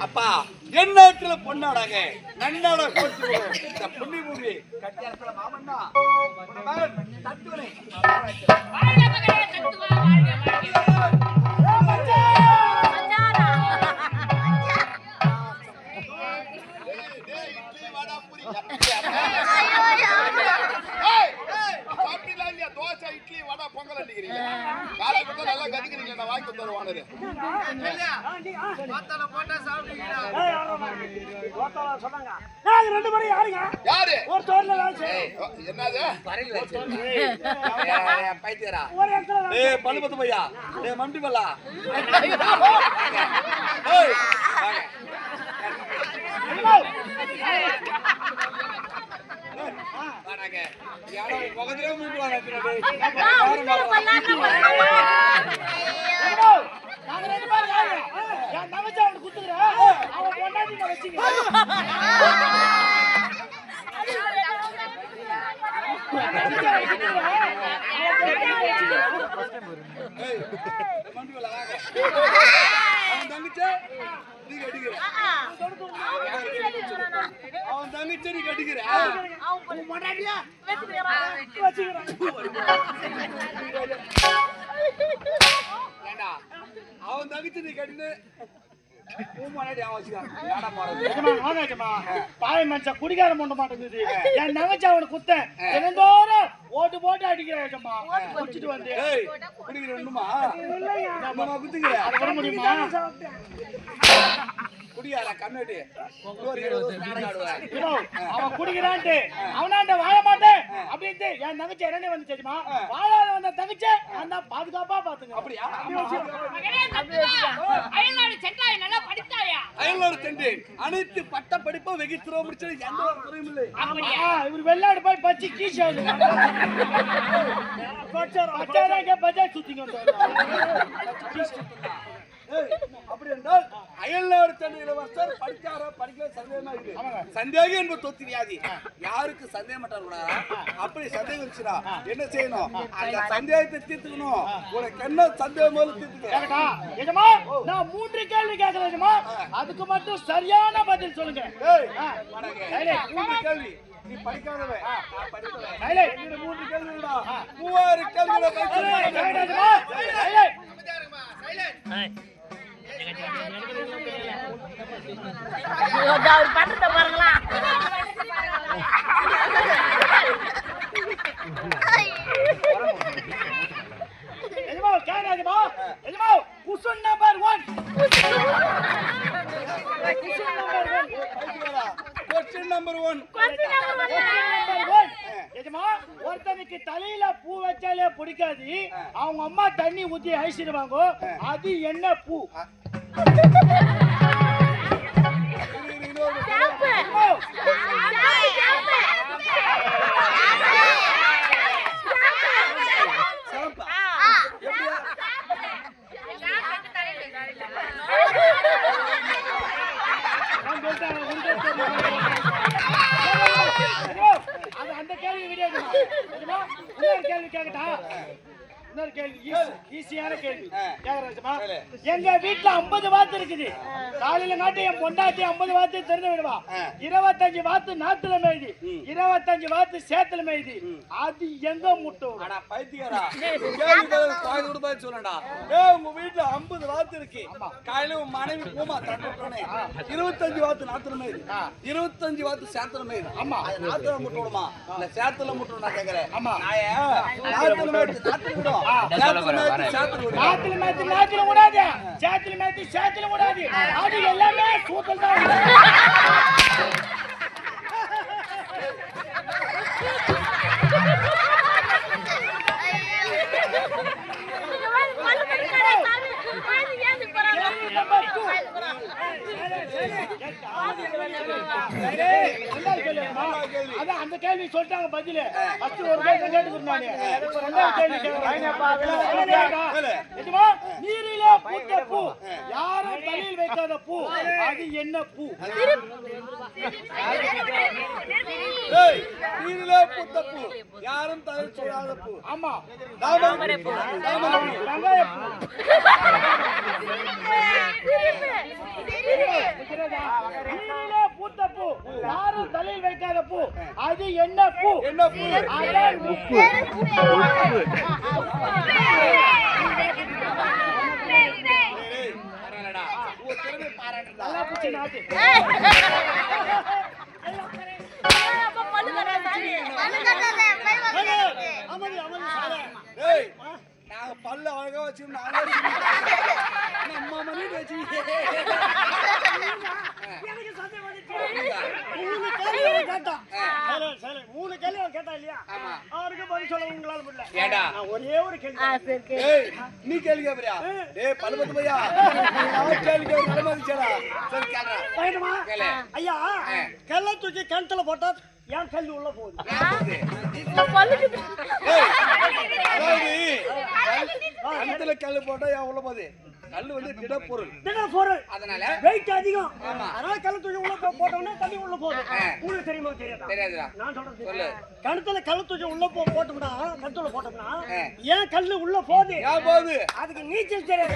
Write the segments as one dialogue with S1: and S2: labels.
S1: அப்பா எண்ணத்துல பொன்னாடாக நன்னாட போட்டு இந்த புண்ணி பூமி கட்டியாரத்துல மாமன்னா தத்துவனை
S2: பொங்கல் அடிக்கிறீங்க. நல்லா கதிக்கிறீங்களே, நான் வாங்கி
S3: சொன்னாங்க. நாங்க ரெண்டு பேரும் யாருங்க?
S2: யாரு?
S3: ஒரு.
S2: ஏய், ஓ, என்னது?
S1: பைத்தியரா.
S3: ஒரு இடத்துல வேலை
S1: ஏய் பழுபத்து பையா? ஏய் மம்டி பல்லா? ஏய் வாங்க வாடாங்க யாரோ முகத்திலே மூக்குல நச்சுறடே
S3: செய்றோம். நாங்க ரெண்டு பேரும் யாருங்க? என் தங்கச்சி அவனுக்கு குத்துக்கிறேன். அவன் பொண்டாட்டி நான் வச்சுக்கிறேன்.
S1: ஏய் மம்டி பல்லா வாங்க அவன் தங்கச்சி நீ கடிக்கிற அவன் தங்கச்சி நீ கடிக்கிற
S3: உன் பொண்டாட்டியா? வச்சுக்கிறேன்.
S1: ஏண்டா அவன் தங்கச்சி நீ கடினு உன் முன்னாடி அவன் வச்சுக்கான். ஏடா போறது?
S3: நிஜமா, ஆமா நிஜமா. பாவி மனுஷன் குடிகார பண்ண மாட்டேங்குது. என் தங்கச்சி அவனுக்கு குத்த தினந்தோறும் ஓட்டு போட்டு அடிக்கிறேன். குடிச்சிட்டு வந்து.
S1: ஏய் குடிக்கிற ஒண்ணுமா நம்ம குத்துக்கிற
S3: அதை விட முடியுமா?
S1: குடியாரா கண்ணாடி? ஒரு இருபது வருஷம் நாடகம் ஆடுவேன்
S3: இதோ, அவன் குடிக்கிறான்ட்டு. அவனாண்ட வாழ மாட்டேன் அப்படின்ட்டு என் தங்கச்சி என்ன வந்து தெரியுமா? வாழாத வந்த தங்கச்சி அந்த பாதுகாப்பா பாத்துங்க
S1: அப்படியா?
S4: அயல்நாடு சென்றாய் நல்லா படித்தாயா?
S1: அயல்நாடு சென்றேன் அனைத்து பட்ட படிப்பும் வெகு திரவ முடிச்சது எந்த ஒரு குறையும் இல்லை.
S4: அப்படியா?
S3: ஆ, இவர் வெள்ளாடு போய் பச்சி கீஷாடு பச்சாராங்க பஜாஜ் சுத்திங்க
S1: ஏய், அப்படி என்றால் அயல்நாடு சென்ற இளவரசர் படிச்சாரா படிக்கல சந்தேகமா இருக்கு சந்தேகம் என்பது தொத்து வியாதி யாருக்கு சந்தேகம் கூடாதா அப்படி சந்தேகம் இருந்துச்சுன்னா என்ன செய்யணும் அந்த சந்தேகத்தை தீர்த்துக்கணும் உனக்கு என்ன சந்தேகம் போல தீர்த்துக்க
S3: கேக்கட்டா எஜமா நான் மூன்று கேள்வி கேட்கிறேன் அதுக்கு மட்டும் சரியான பதில் சொல்லுங்க.
S1: மூன்று கேள்வி நீ படிக்காதவன் மூன்று கேள்விகளா மூவாயிரம் கேள்விகளை
S4: அவர் பண்றத பாருங்களா?
S3: எஜமா கேக்குறா எஜமா எஜமா question number one question number one
S1: question number one
S3: number one எஜமா ஒருத்தனுக்கு தலையில பூ வச்சாலே பிடிக்காது. அவங்க அம்மா தண்ணி ஊத்தி அழிச்சிடுவாங்க அது என்ன பூ? Oh, வீட்டுல 50 வாத்து இருக்குது. காலையில காட்டி என் பொண்டாட்டி 50 வாத்து திறந்து விடுவா. இருபத்தஞ்சு வாத்து நாத்துல மேயுது. இருபத்தஞ்சு வாத்து சேத்துல மேயுது. அது எங்க முட்டை விடும்?
S1: அடா பைத்தியக்காரா. கேள்வி கோயில் கூட பதில் சொல்லடா. ஏய் உங்க வீட்டுல 50 வாத்து இருக்கு. காலையில உன் மனைவி பூமா தட்டுறனே 25 வாத்து நாத்துறமே இருபத்தஞ்சு வாத்து சேத்தனமே ஆமா. அது நாத்துல முட்டை விடுமா? இல்ல சேத்துல முட்டை நான் கேக்குறேன் ஆமா. நாத்துல மேய்த்து நாத்துல விடும். சேத்துல சேத்துல
S3: நாத்துல மேய்த்து நாத்துல விடாது. சேத்துல மேய்த்து சேத்துல விடாது அது எல்லாமே சூத்தல் தான் விடும். கேள்வி நம்பர் டூ. ஏய், ரெண்டாவது கேள்வி வேணுமா? அதான் அந்த கேள்வி சொல்லிட்டாங்க பதிலு. first ஒரு கேள்வி கேட்டுக்கிறேன் நானு. இப்ப ரெண்டாவது கேள்வி கேட்கிறேன். நிஜமா? பூத்த பூ யாரும் தலையில் வைக்காத பூ அது என்ன பூ
S1: நீரில நீரிலே பூத்த பூ யாரும் தலை சொல்லாத பூ
S3: ஆமா
S1: தாமரை பூ தாமரை பூ
S3: வெங்காய பூ. யாரும் தலையில் வைக்காத பூ. அது என்ன பூ?
S1: என்ன பூ?
S3: அதான் உப்பு.
S1: நாங்க பல்ல அழகா நாங்களே வச்சிருந்தோம். நம்ம
S3: எனக்கு சந்தேகம் வந்துச்சு. மூணு கேள்வி அவன் கேட்டான். சரி, சரி, மூணு கேள்வி அவன் கேட்டான் இல்லையா? அவருக்கு பதில் சொல்ல உங்களால முடியல.
S1: ஏண்டா?
S3: நான் ஒரே ஒரு கேள்வி
S1: நீ கேள்வி கேக்குறியா ஏய் பல்லு பத்து பையா நான் கேள்வி கேட்க நிலைமை வந்துச்சேடா சரி கேளுடா
S3: வேணுமா? ஐயா கல்லை தூக்கி கிணத்துல போட்டா ஏன் கல் உள்ள போகுது
S1: அதாவது கழுத்துல கல்லு போட்டா என் உள்ள போகுது கல்லு வந்து திடப்பொருள்
S3: திட பொருள்.
S1: அதனால?
S3: வெயிட் அதிகம்.
S1: ஆமா.
S3: அதனால கல்லை தூக்கி உள்ள போ- போட்டோம்னா தண்ணி உள்ள போகுது. உங்களுக்கு தெரியுமா தெரியாதா?
S1: தெரியாதுடா.
S3: நான் சொல்றது
S1: சொல்லு.
S3: கிணத்துல கல்லு தூக்கி உள்ள போ போட்டோம்னா கிணத்துல போட்டோம்னா. ஏன் கல்லு உள்ள போகுது?
S1: ஏன் போகுது?
S3: அதுக்கு நீச்சல் தெரியாது.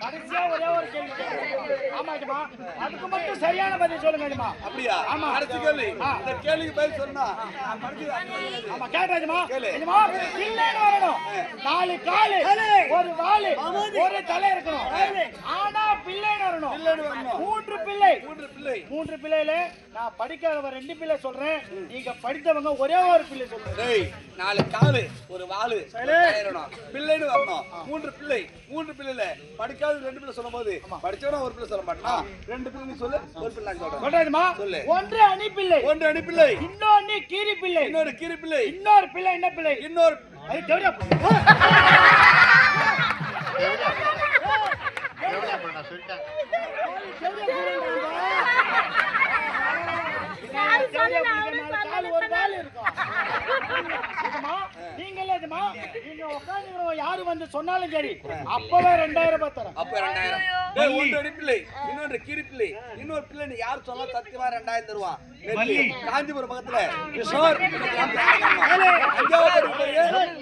S3: கடைசியா ஒரே ஒரு கேள்வி அதுக்கு மட்டும் சரியான பதில் சொல்லுங்க
S1: அப்படியா?
S3: ஆமா.
S1: அடுத்த கேள்வி. இந்த கேள்விக்கு பதில் சொன்னா நான் படிச்சு
S3: ஆமா கேட்டாஜமா
S1: கேளு.
S3: ஜமா இல்லைன்னு வரணும். நாலு காலு ஒரு வாலு ஒரு தலை இருக்கணும். ஆனா பிள்ளைன்னு வரணும். மூன்று பிள்ளை.
S1: மூன்று பிள்ளை.
S3: மூன்று பிள்ளையில நான் படிக்காதவங்க ரெண்டு பிள்ளை சொல்றேன். நீங்க படித்தவங்க ஒரே ஒரு பிள்ளை சொல்றேன்
S1: நாலு காலு ஒரு வாலு பிள்ளைன்னு வரணும். மூன்று பிள்ளை. மூன்று பிள்ளைல படிக்காத ரெண்டு பிள்ளை சொல்லும் போது படிச்சவனா ஒரு பிள்ளை சொல்ல மாட்டானா ரெண்டு பிள்ளை நீ சொல்லு. ஒரு பிள்ளை நான் சொல்றேன்.
S3: சொல்றேன்மா
S1: சொல்லு.
S3: ஒன்று அணி பிள்ளை
S1: ஒன்று அணி பிள்ளை
S3: இன்னொன்னு கீரி பிள்ளை
S1: இன்னொரு கீரி பிள்ளை
S3: இன்னொரு பிள்ளை என்ன பிள்ளை?
S1: இன்னொரு
S3: அது தேவையா ஒரு பால் இருக்கும் இதுமா, நீங்களே இதுமா, நீங்க யாரு வந்து சொன்னாலும் சரி அப்பவே ரெண்டாயிரம் ரூபாய் தரேன்.
S1: அப்ப ரெண்டாயிரம். டேய் ஒன்று அணி பிள்ளை இன்னொரு கீரி பிள்ளை இன்னொரு பிள்ளை யார் சொன்னா சத்தியமா ரெண்டாயிரம் தருவான் காஞ்சிபுரம் பக்கத்துல. கிஷோர்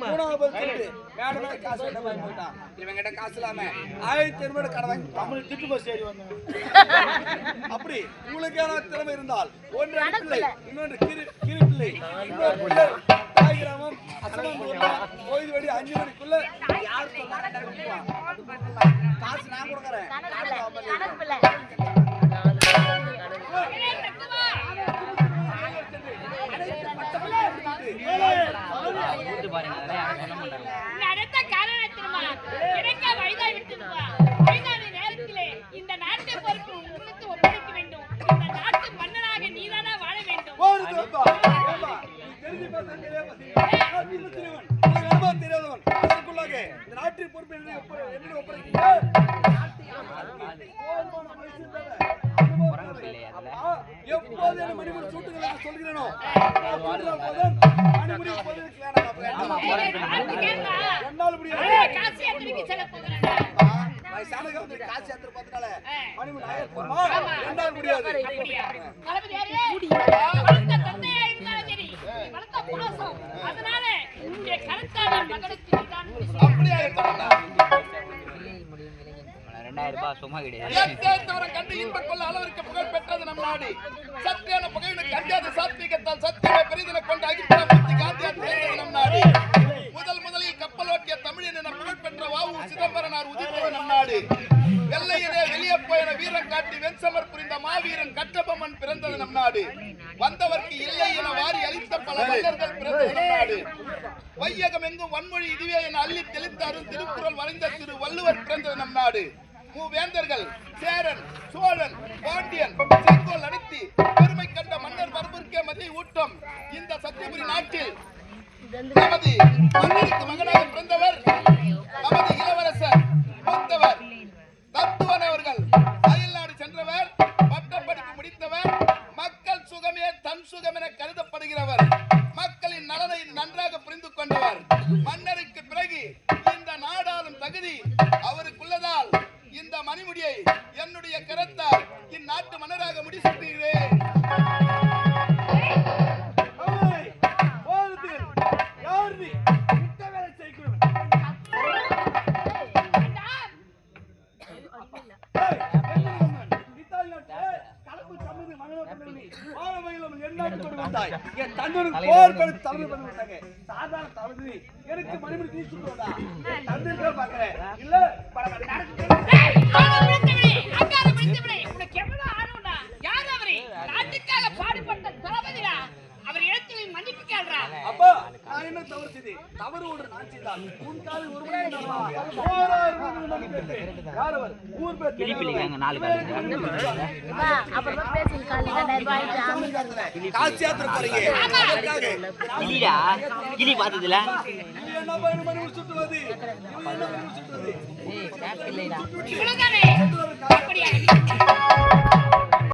S1: மேடம் காசு வேண்டாம் வாங்கி போயிட்டான் இவன் கிட்ட காசு இல்லாம ஆயிரத்தி ஐநூறு கடை வாங்கி போட்டான்.
S3: தமிழ் திட்டு பஸ் ஏறி வந்தேன்
S1: அப்படி உங்களுக்கான திறமை இருந்தால் ஒன்று பிள்ளை இன்னொன்று கிரி கிரி பிள்ளை இன்னொரு பிள்ளை தாய் கிராமம் கோயில் வெடி அஞ்சு மணிக்குள்ள யார் சொன்னா காசு நான் கொடுக்குறேன் அதற்குள்ளாக இந்த நாட்டின் பொறுப்பை. அப்பா, எப்போது என் மணிமுடி சூட்டுங்கள் என்று சொல்கிறேனோ, மணிமுடி என்னால் முடியாது.
S4: காசு
S1: ஏத்துற பார்த்தனால, மணிமுடி ஆயிரம் முடியாது.
S4: அப்படியா தளபதி யாரு வளர்த்த தந்தையா இருந்தாலும் சரி நீ வளர்த்த பாசம் அதனால உன்னுடைய கருத்தான மகனுக்கு நீதான் முடிசூட்டு.
S2: அப்படியா இருக்கட்டும்.
S5: ரெண்டாயிரம் ரூபாய் சும்மா கிடையாது
S2: ஏத்தேத்தவரை கண்டு இன்பக் கொள்ள அளவிற்கு புகழ் பெற்றது நம் நாடு சத்தியான புகையின கண்டியாத சாத்வீகத்தால் சத்தியமே பெரிதென கொண்ட அகிம்சாமூர்த்தி காந்தியார் பிறந்தது நம் நாடு முதல் முதலில் கப்பல் ஓட்டிய தமிழன் என புகழ் பெற்ற வாவு சிதம்பரனார் உதித்தது நம் நாடு வெள்ளையனே வெளியே போயின வீரம் காட்டி வெண்சமர் புரிந்த மாவீரன் கட்டபொம்மன் பிறந்தது நம் நாடு வந்தவர்க்கு இல்லை என மன்னர்கள் வையகம் எங்கும் வன்மொழி இதுவே என அள்ளி தெளித்தாரும் திருக்குறள் வரைந்த திரு வள்ளுவர் பிறந்தது நம் நாடு. மூவேந்தர்கள் சேரன் சோழன் பாண்டியன் செங்கோல் அடித்து பெருமை கண்ட மன்னர் மரபிற்கே மதிய ஊட்டம். இந்த சத்தியபுரி நாட்டில் நமது மன்னருக்கு மகனாக பிறந்தவர் நாட்டு மன்னராக
S1: முடி சூட்டுகிறேன் எனக்கு மறுபடியும் நீ சொல்லுவதா தந்தை பாக்குறேன் இல்ல பல
S4: நடக்கு
S1: அப்பா நான் என்ன தவறு செய்தி தவறு ஒன்று நான் செய்தால் உன்
S4: காலை